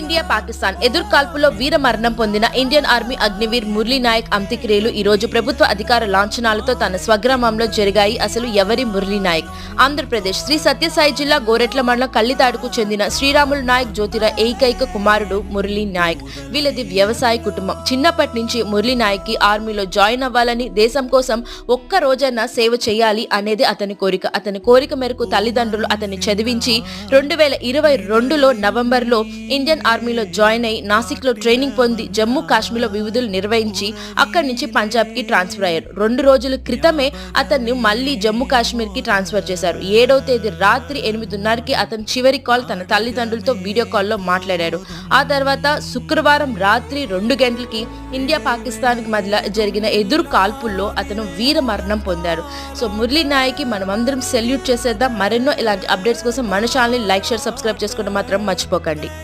India Pakistan ఎదుర్కాల్పులో వీర మరణం పొందిన ఇండియన్ ఆర్మీ అగ్నివీర్ మురళీ నాయక్ అంత్యక్రియలు ఈ రోజు ప్రభుత్వ అధికార లాంఛనాలతో తన స్వగ్రామంలో జరిగాయి. అసలు ఎవరి మురళీ నాయక్? ఆంధ్రప్రదేశ్ శ్రీ సత్యసాయి జిల్లా గోరెట్ల మండలం కల్లితాడుకు చెందిన శ్రీరాములు నాయక్ జ్యోతిర ఏకైక కుమారుడు మురళీ నాయక్. వీళ్ళది వ్యవసాయ కుటుంబం. చిన్నప్పటి నుంచి మురళీ నాయక్కి ఆర్మీలో జాయిన్ అవ్వాలని దేశం కోసం ఒక్క రోజైనా సేవ చేయాలి అనేది అతని కోరిక. అతని కోరిక మేరకు తల్లిదండ్రులు అతన్ని చదివించి రెండు వేల ఇరవై రెండులో నవంబర్లో ఇండియన్ ఆర్మీలో జాయిన్ అయి నాసిక్లో ట్రైనింగ్ పొంది జమ్మూ కాశ్మీర్లో వివిధులు నిర్వహించి అక్కడి నుంచి పంజాబ్కి ట్రాన్స్ఫర్ అయ్యారు. రెండు రోజుల క్రితమే అతన్ని మళ్ళీ జమ్మూ కాశ్మీర్కి ట్రాన్స్ఫర్ చేశారు. ఏడవ తేదీ రాత్రి ఎనిమిదిన్నరకి అతను చివరి కాల్ తన తల్లిదండ్రులతో వీడియో కాల్లో మాట్లాడాడు. ఆ తర్వాత శుక్రవారం రాత్రి రెండు గంటలకి ఇండియా పాకిస్తాన్కి మధ్య జరిగిన ఎదురు కాల్పుల్లో అతను వీర మరణం పొందాడు. సో మురళీ నాయక్కి మనం అందరం సెల్యూట్ చేసేద్దాం. మరెన్నో ఇలాంటి అప్డేట్స్ కోసం మన ఛానల్ని లైక్ షేర్ సబ్స్క్రైబ్ చేసుకోవడం మాత్రం మర్చిపోకండి.